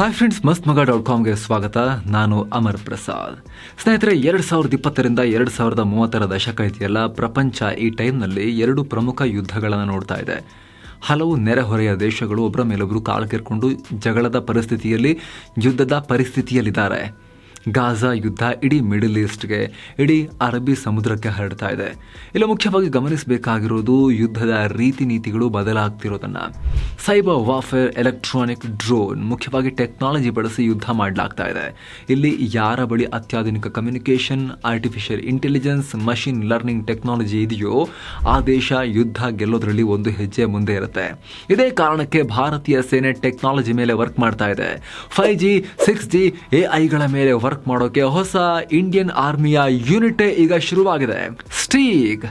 Hi friends ಮಸ್ತ್ ಮಗ dot ಕಾಮ್ಗೆ ಸ್ವಾಗತ. ನಾನು ಅಮರ್ ಪ್ರಸಾದ್. ಸ್ನೇಹಿತರೆ, ಎರಡು ಸಾವಿರದ ಇಪ್ಪತ್ತರಿಂದ ಎರಡು ಸಾವಿರದ ಮೂವತ್ತರ ದಶಕ ಇದೆಯಲ್ಲ, ಪ್ರಪಂಚ ಈ ಟೈಮ್ನಲ್ಲಿ ಎರಡು ಪ್ರಮುಖ ಯುದ್ಧಗಳನ್ನು ನೋಡ್ತಾ ಇದೆ. ಹಲವು ನೆರೆಹೊರೆಯ ದೇಶಗಳು ಒಬ್ಬರ ಮೇಲೊಬ್ಬರು ಕಾಲು ಕೆರ್ಕೊಂಡು ಜಗಳದ ಪರಿಸ್ಥಿತಿಯಲ್ಲಿ, ಯುದ್ಧದ ಪರಿಸ್ಥಿತಿಯಲ್ಲಿದ್ದಾರೆ. ಗಾಜಾ ಯುದ್ಧ ಇಡೀ ಮಿಡಲ್ ಈಸ್ಟ್ಗೆ, ಇಡೀ ಅರಬ್ಬಿ ಸಮುದ್ರಕ್ಕೆ ಹರಡ್ತಾ ಇದೆ. ಇಲ್ಲ ಮುಖ್ಯವಾಗಿ ಗಮನಿಸಬೇಕಾಗಿರೋದು ಯುದ್ಧದ ರೀತಿ ನೀತಿಗಳು ಬದಲಾಗ್ತಿರೋದನ್ನ. ಸೈಬರ್ ವಾರ್ಫೇರ್ ಎಲೆಕ್ಟ್ರಾನಿಕ್ ಡ್ರೋನ್ ಮುಖ್ಯವಾಗಿ ಟೆಕ್ನಾಲಜಿ ಬಳಸಿ ಯುದ್ಧ ಮಾಡಲಾಗ್ತಾ ಇದೆ. ಇಲ್ಲಿ ಯಾರ ಬಳಿ ಅತ್ಯಾಧುನಿಕ communication artificial intelligence machine learning technology ಇದೆಯೋ, ಆ ದೇಶ ಯುದ್ಧ ಗೆಲ್ಲೋದ್ರಲ್ಲಿ ಒಂದು ಹೆಜ್ಜೆ ಮುಂದೆ ಇರುತ್ತೆ. ಇದೇ ಕಾರಣಕ್ಕೆ ಭಾರತೀಯ ಸೇನೆ ಟೆಕ್ನಾಲಜಿ ಮೇಲೆ ವರ್ಕ್ ಮಾಡ್ತಾ ಇದೆ. ಫೈವ್ ಜಿ ಸಿಕ್ಸ್ ಜಿ ಎಐಗಳ ಐಗಳ ಮೇಲೆ ಮಾಡೋಕೆ ಹೊಸ ಇಂಡಿಯನ್ ಆರ್ಮಿಯ ಯೂನಿಟ್ ಈಗ ಶುರುವಾಗಿದೆ. ಸ್ಟೀಗ್.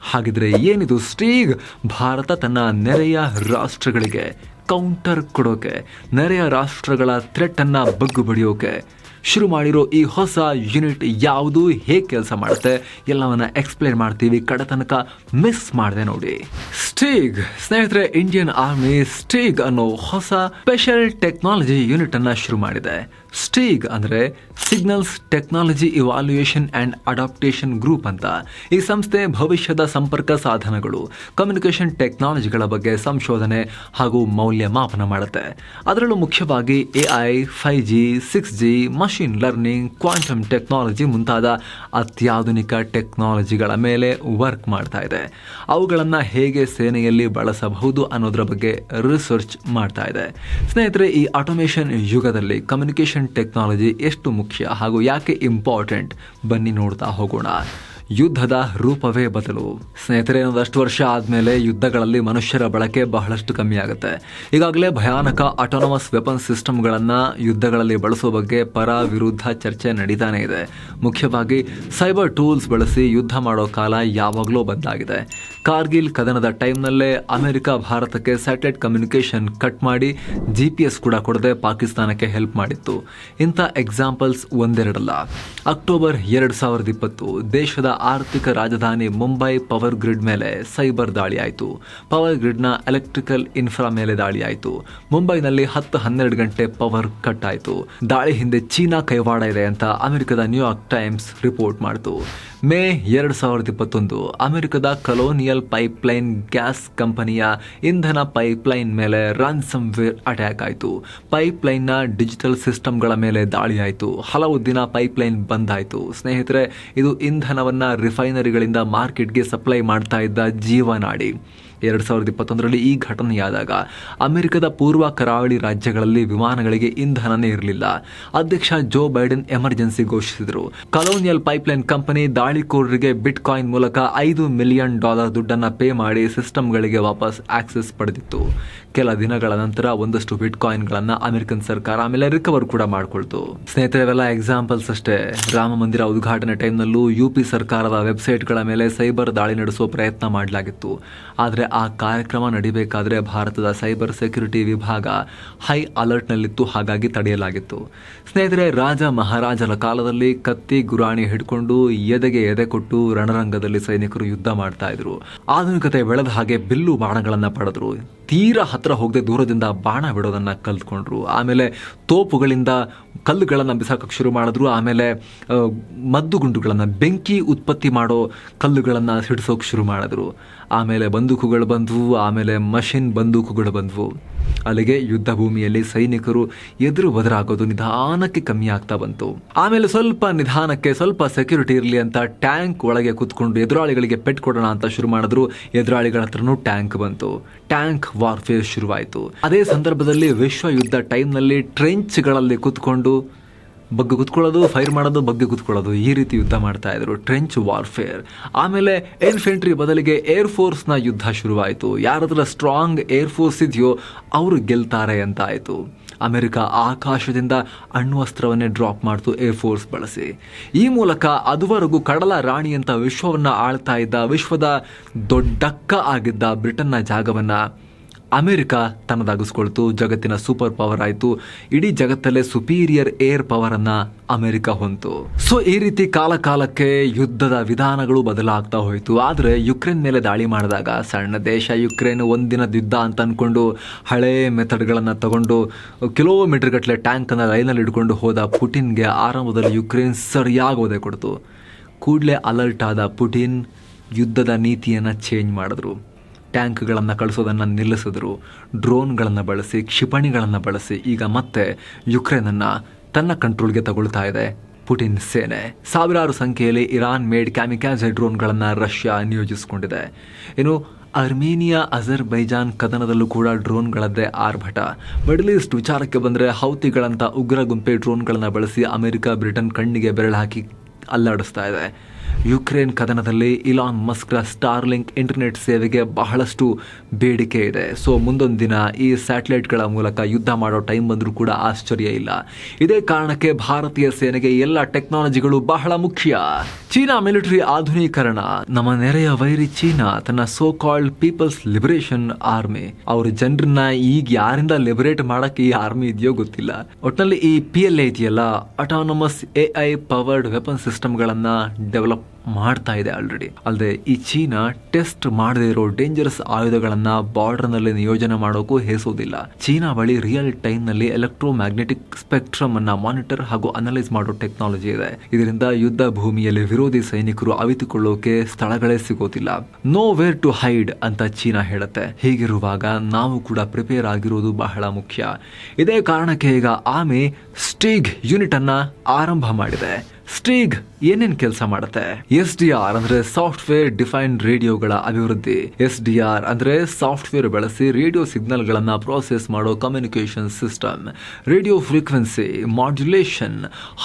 ಹಾಗಿದ್ರೆ ಏನಿದು ಸ್ಟೀಗ್? ಭಾರತ ತನ್ನ ನೆರೆಯ ರಾಷ್ಟ್ರಗಳಿಗೆ ಕೌಂಟರ್ ಕೊಡೋಕೆ, ನೆರೆಯ ರಾಷ್ಟ್ರಗಳ ಥ್ರೆಟ್ ಅನ್ನ ಬಗ್ಗು ಬಡಿಯೋಕೆ. ಶುರು ಮಾಡಿರೋ ಈ ಹೊಸ ಯೂನಿಟ್ ಯಾವುದು, ಹೇಗೆ ಕೆಲಸ ಮಾಡುತ್ತೆ, ಎಲ್ಲವನ್ನ ಎಕ್ಸ್ಪ್ಲೇನ್ ಮಾಡ್ತೀವಿ. ಕಡೆ ತನಕ ಮಿಸ್ ಮಾಡಿದೆ ನೋಡಿ. ಸ್ಟೀಗ್. ಸ್ನೇಹಿತರೆ, ಇಂಡಿಯನ್ ಆರ್ಮಿ ಸ್ಟೀಗ್ ಅನ್ನೋ ಹೊಸ ಸ್ಪೆಷಲ್ ಟೆಕ್ನಾಲಜಿ ಯೂನಿಟ್ ಅನ್ನ ಶುರು ಮಾಡಿದೆ. ಸ್ಟೀಗ್ ಅಂದರೆ signals technology evaluation and adaptation group ಅಂತ. ಈ ಸಂಸ್ಥೆ ಭವಿಷ್ಯದ ಸಂಪರ್ಕ ಸಾಧನಗಳು ಕಮ್ಯುನಿಕೇಷನ್ ಟೆಕ್ನಾಲಜಿಗಳ ಬಗ್ಗೆ ಸಂಶೋಧನೆ ಹಾಗೂ ಮೌಲ್ಯಮಾಪನ ಮಾಡುತ್ತೆ. ಅದರಲ್ಲೂ ಮುಖ್ಯವಾಗಿ A I five G six G machine learning quantum technology ಮುಂತಾದ ಅತ್ಯಾಧುನಿಕ ಟೆಕ್ನಾಲಜಿಗಳ ಮೇಲೆ ವರ್ಕ್ ಮಾಡ್ತಾ ಇದೆ. ಅವುಗಳನ್ನು ಹೇಗೆ ಸೇನೆಯಲ್ಲಿ ಬಳಸಬಹುದು ಅನ್ನೋದರ ಬಗ್ಗೆ ರಿಸರ್ಚ್ ಮಾಡ್ತಾ ಇದೆ. ಸ್ನೇಹಿತರೆ, ಈ ಆಟೋಮೇಷನ್ ಯುಗದಲ್ಲಿ ಕಮ್ಯುನಿಕೇಷನ್ ಟೆಕ್ನಾಲಜಿ ಎಷ್ಟು ಮುಖ್ಯ ಹಾಗೂ ಯಾಕೆ ಇಂಪಾರ್ಟೆಂಟ್ ಬನ್ನಿ ನೋಡ್ತಾ ಹೋಗೋಣ. ಯುದ್ಧದ ರೂಪವೇ ಬದಲು. ಸ್ನೇಹಿತರೆ, ಒಂದಷ್ಟು ವರ್ಷ ಆದಮೇಲೆ ಯುದ್ಧಗಳಲ್ಲಿ ಮನುಷ್ಯರ ಬಳಕೆ ಬಹಳಷ್ಟು ಕಮ್ಮಿ ಆಗುತ್ತೆ. ಈಗಾಗಲೇ ಭಯಾನಕ ಆಟೋನಮಸ್ ವೆಪನ್ ಸಿಸ್ಟಮ್ಗಳನ್ನು ಯುದ್ಧಗಳಲ್ಲಿ ಬಳಸೋ ಬಗ್ಗೆ ಪರ ವಿರುದ್ಧ ಚರ್ಚೆ ನಡೀತಾನೆ ಇದೆ. ಮುಖ್ಯವಾಗಿ ಸೈಬರ್ ಟೂಲ್ಸ್ ಬಳಸಿ ಯುದ್ಧ ಮಾಡೋ ಕಾಲ ಯಾವಾಗಲೂ ಬದಲಾಗಿದೆ ಕಾರ್ಗಿಲ್ ಕದನದ ಟೈಮ್ನಲ್ಲೇ ಅಮೆರಿಕ, ಭಾರತಕ್ಕೆ ಸ್ಯಾಟಲೈಟ್ ಕಮ್ಯುನಿಕೇಷನ್ ಕಟ್ ಮಾಡಿ ಜಿ ಪಿ ಎಸ್ ಕೂಡ ಕೊಡದೆ ಪಾಕಿಸ್ತಾನಕ್ಕೆ ಹೆಲ್ಪ್ ಮಾಡಿತ್ತು. ಇಂಥ ಎಕ್ಸಾಂಪಲ್ಸ್ ಒಂದೆರಡಲ್ಲ. ಅಕ್ಟೋಬರ್ ಎರಡು ಸಾವಿರದ ಇಪ್ಪತ್ತು ದೇಶದ ಆರ್ಥಿಕ ರಾಜಧಾನಿ ಮುಂಬೈ ಪವರ್ ಗ್ರಿಡ್ ಮೇಲೆ ಸೈಬರ್ ದಾಳಿ ಆಯಿತು. ಪವರ್ ಗ್ರಿಡ್ನ ಎಲೆಕ್ಟ್ರಿಕಲ್ ಇನ್ಫ್ರಾ ಮೇಲೆ ದಾಳಿ ಆಯಿತು. ಮುಂಬೈನಲ್ಲಿ ಹತ್ತು ಹನ್ನೆರಡು ಗಂಟೆ ಪವರ್ ಕಟ್ ಆಯಿತು. ದಾಳಿ ಹಿಂದೆ ಚೀನಾ ಕೈವಾಡ ಇದೆ ಅಂತ ಅಮೆರಿಕದ ನ್ಯೂಯಾರ್ಕ್ ಟೈಮ್ಸ್ ರಿಪೋರ್ಟ್ ಮಾಡಿತು. ಮೇ ಎರಡು ಸಾವಿರದ ಇಪ್ಪತ್ತೊಂದು, ಅಮೆರಿಕದ ಕಲೋನಿಯಲ್ ಪೈಪ್ಲೈನ್ ಗ್ಯಾಸ್ ಕಂಪನಿಯ ಇಂಧನ ಪೈಪ್ಲೈನ್ ಮೇಲೆ ರಾನ್ಸಮ್ ವೇರ್ ಅಟ್ಯಾಕ್ ಆಯಿತು ಪೈಪ್ಲೈನ್ನ ಡಿಜಿಟಲ್ ಸಿಸ್ಟಮ್ಗಳ ಮೇಲೆ ದಾಳಿ ಆಯಿತು ಹಲವು ದಿನ ಪೈಪ್ಲೈನ್ ಬಂದ್ ಆಯಿತು. ಸ್ನೇಹಿತರೆ, ಇದು ಇಂಧನವನ್ನು ರಿಫೈನರಿಗಳಿಂದ ಮಾರ್ಕೆಟ್ಗೆ ಸಪ್ಲೈ ಮಾಡ್ತಾ ಇದ್ದ ಜೀವನಾಡಿ. ಎರಡು ಸಾವಿರದ ಇಪ್ಪತ್ತೊಂದರಲ್ಲಿ ಈ ಘಟನೆಯಾದಾಗ ಅಮೆರಿಕದ ಪೂರ್ವ ಕರಾವಳಿ ರಾಜ್ಯಗಳಲ್ಲಿ ವಿಮಾನಗಳಿಗೆ ಇಂಧನನೇ ಇರಲಿಲ್ಲ. ಅಧ್ಯಕ್ಷ ಜೋ ಬೈಡೆನ್ ಎಮರ್ಜೆನ್ಸಿ ಘೋಷಿಸಿದರು. ಕಲೋನಿಯಲ್ ಪೈಪ್ಲೈನ್ ಕಂಪನಿ ದಾಳಿಕೋರರಿಗೆ ಬಿಟ್ ಕಾಯಿನ್ ಮೂಲಕ ಐದು ಮಿಲಿಯನ್ ಡಾಲರ್ ದುಡ್ಡನ್ನು ಪೇ ಮಾಡಿ ಸಿಸ್ಟಮ್ಗಳಿಗೆ ವಾಪಸ್ ಆಕ್ಸೆಸ್ ಪಡೆದಿತ್ತು. ಕೆಲ ದಿನಗಳ ನಂತರ ಒಂದಷ್ಟು ಬಿಟ್ಕಾಯಿನ್ಗಳನ್ನು ಅಮೆರಿಕನ್ ಸರ್ಕಾರ ಆಮೇಲೆ ರಿಕವರ್ ಕೂಡ ಮಾಡಿಕೊಳ್ತು. ಸ್ನೇಹಿತರೆ ಇವೆಲ್ಲ ಎಕ್ಸಾಂಪಲ್ಸ್ ಅಷ್ಟೇ. ರಾಮ ಮಂದಿರ ಉದ್ಘಾಟನೆ ಟೈಮ್ನಲ್ಲೂ ಯು ಪಿ ಸರ್ಕಾರದ ವೆಬ್ಸೈಟ್ಗಳ ಮೇಲೆ ಸೈಬರ್ ದಾಳಿ ನಡೆಸುವ ಪ್ರಯತ್ನ ಮಾಡಲಾಗಿತ್ತು. ಆದರೆ ಆ ಕಾರ್ಯಕ್ರಮ ನಡಿಬೇಕಾದ್ರೆ ಭಾರತದ ಸೈಬರ್ ಸೆಕ್ಯುರಿಟಿ ವಿಭಾಗ ಹೈ ಅಲರ್ಟ್ನಲ್ಲಿತ್ತು. ಹಾಗಾಗಿ ತಡೆಯಲಾಗಿತ್ತು. ಸ್ನೇಹಿತರೆ, ರಾಜ ಮಹಾರಾಜರ ಕಾಲದಲ್ಲಿ ಕತ್ತಿ ಗುರಾಣಿ ಹಿಡ್ಕೊಂಡು ಎದೆಗೆ ಎದೆ ಕೊಟ್ಟು ರಣರಂಗದಲ್ಲಿ ಸೈನಿಕರು ಯುದ್ಧ ಮಾಡ್ತಾ ಇದ್ರು. ಆಧುನಿಕತೆ ಬೆಳೆದ ಹಾಗೆ ಬಿಲ್ಲು ಬಾಣಗಳನ್ನು ಪಡೆದ್ರು. ತೀರಾ ಹತ್ರ ಹೋಗದೆ ದೂರದಿಂದ ಬಾಣ ಬಿಡೋದನ್ನು ಕಲ್ತ್ಕೊಂಡ್ರು. ಆಮೇಲೆ ತೋಪುಗಳಿಂದ ಕಲ್ಲುಗಳನ್ನು ಬಿಸಾಕಕ್ಕೆ ಶುರು ಮಾಡಿದ್ರು. ಆಮೇಲೆ ಮದ್ದು ಗುಂಡುಗಳನ್ನು, ಬೆಂಕಿ ಉತ್ಪತ್ತಿ ಮಾಡೋ ಕಲ್ಲುಗಳನ್ನು ಸಿಡಿಸೋಕೆ ಶುರು ಮಾಡಿದ್ರು. ಆಮೇಲೆ ಬಂದೂಕುಗಳು ಬಂದವು. ಆಮೇಲೆ ಮಷಿನ್ ಬಂದೂಕುಗಳು ಬಂದವು. ಅಲ್ಲಿಗೆ ಯುದ್ಧ ಭೂಮಿಯಲ್ಲಿ ಸೈನಿಕರು ಎದುರು ಬದರಾಗೋದು ನಿಧಾನಕ್ಕೆ ಕಮ್ಮಿ ಆಗ್ತಾ ಬಂತು. ಆಮೇಲೆ ಸ್ವಲ್ಪ ನಿಧಾನಕ್ಕೆ ಸ್ವಲ್ಪ ಸೆಕ್ಯೂರಿಟಿ ಇರಲಿ ಅಂತ ಟ್ಯಾಂಕ್ ಒಳಗೆ ಕೂತ್ಕೊಂಡು ಎದುರಾಳಿಗಳಿಗೆ ಪೆಟ್ ಕೊಡೋಣ ಅಂತ ಶುರು ಮಾಡಿದ್ರು. ಎದುರಾಳಿಗಳ ಹತ್ರನೂ ಟ್ಯಾಂಕ್ ಬಂತು. ಟ್ಯಾಂಕ್ ವಾರ್ಫೇರ್ ಶುರುವಾಯಿತು. ಅದೇ ಸಂದರ್ಭದಲ್ಲಿ ವಿಶ್ವ ಯುದ್ಧ ಟೈಮ್ನಲ್ಲಿ ಟ್ರೆಂಚ್ಗಳಲ್ಲಿ ಕೂತ್ಕೊಂಡು ಬಗ್ಗೆ ಕುತ್ಕೊಳ್ಳೋದು ಫೈರ್ ಮಾಡೋದು, ಬಗ್ಗೆ ಕುತ್ಕೊಳ್ಳೋದು, ಈ ರೀತಿ ಯುದ್ಧ ಮಾಡ್ತಾ ಇದ್ರು. ಟ್ರೆಂಚ್ ವಾರ್ಫೇರ್ ಆಮೇಲೆ ಇನ್ಫೆಂಟ್ರಿ ಬದಲಿಗೆ ಏರ್ ಫೋರ್ಸ್ನ ಯುದ್ಧ ಶುರುವಾಯಿತು. ಯಾರ ಸ್ಟ್ರಾಂಗ್ ಏರ್ ಫೋರ್ಸ್ ಇದೆಯೋ, ಅವರು ಗೆಲ್ತಾರೆ ಅಂತ ಆಯಿತು ಅಮೆರಿಕ ಆಕಾಶದಿಂದ ಅಣ್ವಸ್ತ್ರವನ್ನೇ ಡ್ರಾಪ್ ಮಾಡ್ತು ಏರ್ ಫೋರ್ಸ್ ಬಳಸಿ. ಈ ಮೂಲಕ ಅದುವರೆಗೂ ಕಡಲ ರಾಣಿ ಅಂತ ವಿಶ್ವವನ್ನು ಆಳ್ತಾ ಇದ್ದ, ವಿಶ್ವದ ದೊಡ್ಡಕ್ಕ ಆಗಿದ್ದ ಬ್ರಿಟನ್ನ ಜಾಗವನ್ನು ಅಮೆರಿಕ ತನ್ನದಾಗಿಸ್ಕೊಳ್ತು, ಜಗತ್ತಿನ ಸೂಪರ್ ಪವರ್ ಆಯಿತು. ಇಡೀ ಜಗತ್ತಲ್ಲೇ ಸುಪೀರಿಯರ್ ಏರ್ ಪವರ್ ಅನ್ನ ಅಮೆರಿಕ ಹೊಂತು. ಸೊ ಈ ರೀತಿ ಕಾಲ ಕಾಲಕ್ಕೆ ಯುದ್ಧದ ವಿಧಾನಗಳು ಬದಲಾಗ್ತಾ ಹೋಯಿತು. ಆದರೆ, ಯುಕ್ರೇನ್ ಮೇಲೆ ದಾಳಿ ಮಾಡಿದಾಗ, ಸಣ್ಣ ದೇಶ ಯುಕ್ರೇನ್ ಒಂದಿನದ ಯುದ್ಧ ಅಂತ ಅಂದ್ಕೊಂಡು ಹಳೇ ಮೆಥಡ್ಗಳನ್ನು ತಗೊಂಡು ಕಿಲೋಮೀಟರ್ ಗಟ್ಟಲೆ ಟ್ಯಾಂಕನ್ನು ಲೈನಲ್ಲಿ ಇಟ್ಕೊಂಡು ಹೋದ ಪುಟಿನ್ಗೆ ಆರಂಭದಲ್ಲಿ ಯುಕ್ರೇನ್ ಸರಿಯಾಗಿ ಓದೆ ಕೊಡ್ತು. ಕೂಡಲೇ ಅಲರ್ಟ್ ಆದ ಪುಟಿನ್ ಯುದ್ಧದ ನೀತಿಯನ್ನು ಚೇಂಜ್ ಮಾಡಿದ್ರು. ಟ್ಯಾಂಕ್ಗಳನ್ನು ಕಳಿಸೋದನ್ನು ನಿಲ್ಲಿಸಿದ್ರು. ಡ್ರೋನ್ಗಳನ್ನು ಬಳಸಿ, ಕ್ಷಿಪಣಿಗಳನ್ನು ಬಳಸಿ ಈಗ ಮತ್ತೆ ಯುಕ್ರೇನನ್ನು ತನ್ನ ಕಂಟ್ರೋಲ್ಗೆ ತಗೊಳ್ತಾ ಇದೆ. ಪುಟಿನ್ ಸೇನೆ. ಸಾವಿರಾರು ಸಂಖ್ಯೆಯಲ್ಲಿ ಇರಾನ್ ಮೇಡ್ ಕ್ಯಾಮಿಕ್ಯಾಜ್ ಡ್ರೋನ್ಗಳನ್ನು ರಷ್ಯಾ ನಿಯೋಜಿಸಿಕೊಂಡಿದೆ. ಇನ್ನು ಅರ್ಮೇನಿಯಾ, ಅಜರ್ಬೈಜಾನ್ ಕದನದಲ್ಲೂ ಕೂಡ ಡ್ರೋನ್ಗಳದ್ದೇ ಆರ್ಭಟ. ಮಿಡಲ್ ಈಸ್ಟ್ ವಿಚಾರಕ್ಕೆ ಬಂದರೆ ಹೌತಿಗಳಂಥ ಉಗ್ರ ಗುಂಪೆ ಡ್ರೋನ್ಗಳನ್ನು ಬಳಸಿ ಅಮೆರಿಕ, ಬ್ರಿಟನ್ ಕಣ್ಣಿಗೆ ಬೆರಳು ಹಾಕಿ ಅಲ್ಲಾಡಿಸ್ತಾ ಇದೆ. ಯುಕ್ರೇನ್ ಕದನದಲ್ಲಿ ಇಲಾನ್ ಮಸ್ಕ್ರ ಸ್ಟಾರ್ಲಿಂಕ್ ಇಂಟರ್ನೆಟ್ ಸೇವೆಗೆ ಬಹಳಷ್ಟು ಬೇಡಿಕೆ ಇದೆ. ಸೊ ಮುಂದೊಂದು ದಿನ ಈ ಸ್ಯಾಟಲೈಟ್ಗಳ ಮೂಲಕ ಯುದ್ಧ ಮಾಡೋ ಟೈಮ್ ಬಂದರೂ ಕೂಡ ಆಶ್ಚರ್ಯ ಇಲ್ಲ. ಇದೇ ಕಾರಣಕ್ಕೆ ಭಾರತೀಯ ಸೇನೆಗೆ ಎಲ್ಲ ಟೆಕ್ನಾಲಜಿಗಳು ಬಹಳ ಮುಖ್ಯ. ಚೀನಾ ಮಿಲಿಟರಿ ಆಧುನೀಕರಣ. ನಮ್ಮ ನೆರೆಯ ವೈರಿ ಚೀನಾ, ತನ್ನ so called people's liberation army ಅವ್ರ ಜನರನ್ನ ಈಗ ಯಾರಿಂದ ಲಿಬರೇಟ್ ಮಾಡಕ್ಕೆ ಈ ಆರ್ಮಿ ಇದೆಯೋ ಗೊತ್ತಿಲ್ಲ. ಒಟ್ಟಿನಲ್ಲಿ ಈ ಪಿ ಎಲ್ ಇದೆಯಲ್ಲ autonomous A I powered weapon ಸಿಸ್ಟಮ್ಗಳನ್ನ develop ಮಾಡ್ತಾ ಇದೆ ಆಲ್ರೆಡಿ ಅಲ್ಲದೆ ಈ ಚೀನಾ ಟೆಸ್ಟ್ ಮಾಡದೇ ಇರೋ ಡೇಂಜರಸ್ ಆಯುಧಗಳನ್ನ ಬಾರ್ಡರ್ನಲ್ಲಿ ನಿಯೋಜನೆ ಮಾಡೋಕ್ಕೂ ಹೇಸೋದಿಲ್ಲ. ಚೀನಾ ಬಳಿ ರಿಯಲ್ ಟೈಮ್ನಲ್ಲಿ ಎಲೆಕ್ಟ್ರೋ ಮ್ಯಾಗ್ನೆಟಿಕ್ ಸ್ಪೆಕ್ಟ್ರಮ್ ಅನ್ನ ಮಾನಿಟರ್ ಹಾಗೂ ಅನಲೈಸ್ ಮಾಡೋ ಟೆಕ್ನಾಲಜಿ ಇದೆ. ಇದರಿಂದ ಯುದ್ಧ ಭೂಮಿಯಲ್ಲಿ ವಿರೋಧಿ ಸೈನಿಕರು ಅವಿತುಕೊಳ್ಳೋಕೆ ಸ್ಥಳಗಳೇ ಸಿಗೋದಿಲ್ಲ. ನೋ ವೇರ್ ಟು ಹೈಡ್ ಅಂತ ಚೀನಾ ಹೇಳುತ್ತೆ. ಹೀಗಿರುವಾಗ ನಾವು ಕೂಡ ಪ್ರಿಪೇರ್ ಆಗಿರೋದು ಬಹಳ ಮುಖ್ಯ. ಇದೇ ಕಾರಣಕ್ಕೆ ಈಗ ಆಮೆ ಸ್ಟೀಗ್ ಯೂನಿಟ್ ಅನ್ನ ಆರಂಭ ಮಾಡಿದೆ. ಸ್ಟೀಗ್ ಏನೇನ್ ಕೆಲಸ ಮಾಡುತ್ತೆ? ಎಸ್ ಡಿ ಆರ್ ಅಂದ್ರೆ ಸಾಫ್ಟ್ವೇರ್ ಡಿಫೈನ್ಡ್ ರೇಡಿಯೋಗಳ ಅಭಿವೃದ್ಧಿ. ಎಸ್ ಡಿ ಆರ್ ಅಂದ್ರೆ ಸಾಫ್ಟ್ವೇರ್ ಬಳಸಿ ರೇಡಿಯೋ ಸಿಗ್ನಲ್ ಗಳನ್ನ ಪ್ರೋಸೆಸ್ ಮಾಡೋ communication system. Radio frequency, modulation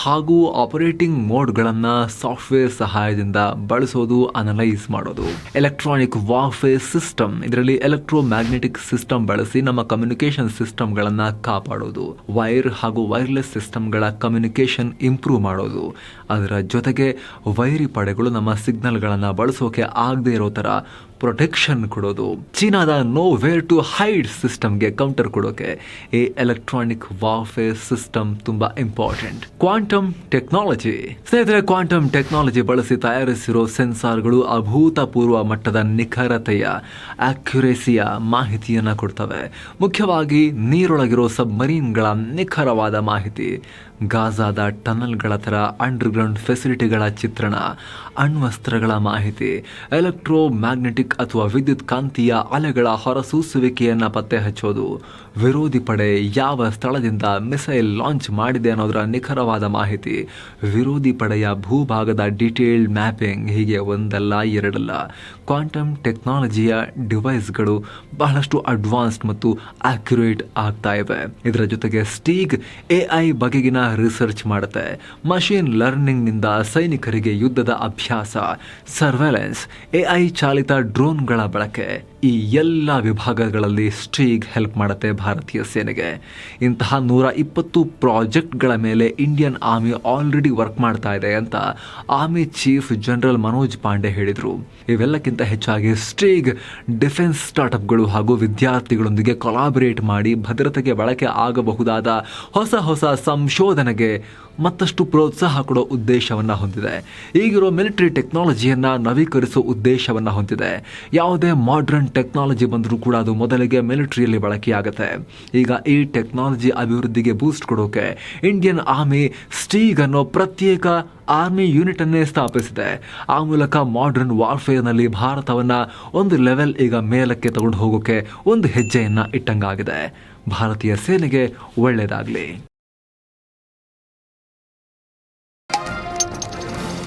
ಹಾಗೂ ಆಪರೇಟಿಂಗ್ ಮೋಡ್ ಗಳನ್ನ ಸಾಫ್ಟ್ವೇರ್ ಸಹಾಯದಿಂದ ಬಳಸೋದು, ಅನಲೈಸ್ ಮಾಡೋದು. ಎಲೆಕ್ಟ್ರಾನಿಕ್ ವಾರ್ಫೇರ್ ಸಿಸ್ಟಮ್, ಇದರಲ್ಲಿ ಎಲೆಕ್ಟ್ರೋ ಮ್ಯಾಗ್ನೆಟಿಕ್ ಸಿಸ್ಟಮ್ ಬಳಸಿ ನಮ್ಮ ಕಮ್ಯುನಿಕೇಶನ್ ಸಿಸ್ಟಮ್ ಗಳನ್ನ ಕಾಪಾಡೋದು. ವೈರ್ ಹಾಗೂ ವೈರ್ಲೆಸ್ ಸಿಸ್ಟಮ್ಗಳ ಕಮ್ಯುನಿಕೇಶನ್ ಇಂಪ್ರೂವ್ ಮಾಡೋದು. ಅದರ ಜೊತೆಗೆ ವೈರಿ ಪಡೆಗಳು ನಮ್ಮ ಸಿಗ್ನಲ್ಗಳನ್ನು ಬಳಸೋಕೆ ಆಗದೆ ಇರೋ ಥರ ಪ್ರೊಟೆಕ್ಷನ್ ಕೊಡೋದು. ಚೀನಾದ ನೋ ವೇರ್ ಟು ಹೈಡ್ ಸಿಸ್ಟಮ್ಗೆ ಕೌಂಟರ್ ಕೊಡೋಕೆ ಈ ಎಲೆಕ್ಟ್ರಾನಿಕ್ ವಾರ್ಫೇರ್ ಸಿಸ್ಟಮ್ ತುಂಬ ಇಂಪಾರ್ಟೆಂಟ್ ಕ್ವಾಂಟಮ್ ಟೆಕ್ನಾಲಜಿ ಸ್ನೇಹಿತರೆ ಕ್ವಾಂಟಮ್ ಟೆಕ್ನಾಲಜಿ ಬಳಸಿ ತಯಾರಿಸಿರೋ ಸೆನ್ಸಾರ್ಗಳು ಅಭೂತಪೂರ್ವ ಮಟ್ಟದ ನಿಖರತೆಯ ಆಕ್ಯುರೇಸಿಯ ಮಾಹಿತಿಯನ್ನು ಕೊಡ್ತವೆ. ಮುಖ್ಯವಾಗಿ ನೀರೊಳಗಿರೋ ಸಬ್ಮರೀನ್ಗಳ ನಿಖರವಾದ ಮಾಹಿತಿ. ಗಾಜಾದ ಟನಲ್ಗಳ ಥರ ಅಂಡರ್ಗ್ರೌಂಡ್ ಫೆಸಿಲಿಟಿಗಳ ಚಿತ್ರಣ, ಅಣ್ವಸ್ತ್ರಗಳ ಮಾಹಿತಿ ಎಲೆಕ್ಟ್ರೋ ಮ್ಯಾಗ್ನೆಟಿಕ್ ಅಥವಾ ವಿದ್ಯುತ್ ಕಾಂತೀಯ ಅಲೆಗಳ ಹೊರಸೂಸುವಿಕೆಯನ್ನು ಪತ್ತೆ ಹಚ್ಚೋದು. ವಿರೋಧಿ ಪಡೆ ಯಾವ ಸ್ಥಳದಿಂದ ಮಿಸೈಲ್ ಲಾಂಚ್ ಮಾಡಿದೆ ಅನ್ನೋದರ ನಿಖರವಾದ ಮಾಹಿತಿ. ವಿರೋಧಿ ಪಡೆಯ ಭೂಭಾಗದ ಡಿಟೇಲ್ಡ್ ಮ್ಯಾಪಿಂಗ್ ಹೀಗೆ ಒಂದಲ್ಲ ಎರಡಲ್ಲ. ಕ್ವಾಂಟಮ್ ಟೆಕ್ನಾಲಜಿಯ ಡಿವೈಸ್ಗಳು ಬಹಳಷ್ಟು ಅಡ್ವಾನ್ಸ್ಡ್ ಮತ್ತು ಆಕ್ಯುರೇಟ್ ಆಗ್ತಾ ಇವೆ. ಇದರ ಜೊತೆಗೆ ಸ್ಟೀಗ್ ಎ ಐ ಬಗೆಗಿನ ರಿಸರ್ಚ್ ಮಾಡುತ್ತೆ. ಮಷೀನ್ ಲರ್ನಿಂಗ್ನಿಂದ ಸೈನಿಕರಿಗೆ ಯುದ್ಧದ ಅಭ್ಯಾಸ, ಸರ್ವೆಲೆನ್ಸ್, ಎ ಐ ಚಾಲಿತ ಡ್ರೋನ್ಗಳ ಬಳಕೆ ಈ ಎಲ್ಲ ವಿಭಾಗಗಳಲ್ಲಿ ಸ್ಟ್ರೀಗ್ ಹೆಲ್ಪ್ ಮಾಡುತ್ತೆ ಭಾರತೀಯ ಸೇನೆಗೆ. ಇಂತಹ ನೂರ ಇಪ್ಪತ್ತು ಪ್ರಾಜೆಕ್ಟ್ಗಳ ಮೇಲೆ ಇಂಡಿಯನ್ ಆರ್ಮಿ ಆಲ್ರೆಡಿ ವರ್ಕ್ ಮಾಡ್ತಾ ಇದೆ ಅಂತ army chief general Manoj Pande ಹೇಳಿದರು. ಇವೆಲ್ಲಕ್ಕಿಂತ ಹೆಚ್ಚಾಗಿ ಸ್ಟ್ರೀಗ್ ಡಿಫೆನ್ಸ್ ಸ್ಟಾರ್ಟ್ಅಪ್ಗಳು ಹಾಗೂ ವಿದ್ಯಾರ್ಥಿಗಳೊಂದಿಗೆ ಕೊಲಾಬರೇಟ್ ಮಾಡಿ ಭದ್ರತೆಗೆ ಬಳಕೆ ಆಗಬಹುದಾದ ಹೊಸ ಹೊಸ ಸಂಶೋಧನೆಗೆ ಮತ್ತಷ್ಟು ಪ್ರೋತ್ಸಾಹ ಕೊಡೋ ಉದ್ದೇಶವನ್ನು ಹೊಂದಿದೆ. ಈಗಿರೋ ಮಿಲಿಟರಿ ಟೆಕ್ನಾಲಜಿಯನ್ನು ನವೀಕರಿಸೋ ಉದ್ದೇಶವನ್ನು ಹೊಂದಿದೆ. ಯಾವುದೇ ಮಾಡ್ರನ್ ಟೆಕ್ನಾಲಜಿ ಬಂದರೂ ಕೂಡ ಅದು ಮೊದಲಿಗೆ ಮಿಲಿಟರಿಯಲ್ಲಿ ಬಳಕೆಯಾಗುತ್ತೆ. ಈಗ ಈ ಟೆಕ್ನಾಲಜಿ ಅಭಿವೃದ್ಧಿಗೆ ಬೂಸ್ಟ್ ಕೊಡೋಕೆ ಇಂಡಿಯನ್ ಆರ್ಮಿ ಸ್ಟೀಗ್ ಅನ್ನೋ ಪ್ರತ್ಯೇಕ ಆರ್ಮಿ ಯೂನಿಟ್ ಅನ್ನೇ ಸ್ಥಾಪಿಸಿದೆ. ಆ ಮೂಲಕ ಮಾಡರ್ನ್ ವಾರ್ಫೇರ್ನಲ್ಲಿ ಭಾರತವನ್ನ ಒಂದು ಲೆವೆಲ್ ಈಗ ಮೇಲಕ್ಕೆ ತಗೊಂಡು ಹೋಗೋಕೆ ಒಂದು ಹೆಜ್ಜೆಯನ್ನ ಇಟ್ಟಂಗಾಗಿದೆ. ಭಾರತೀಯ ಸೇನೆಗೆ ಒಳ್ಳೆಯದಾಗಲಿ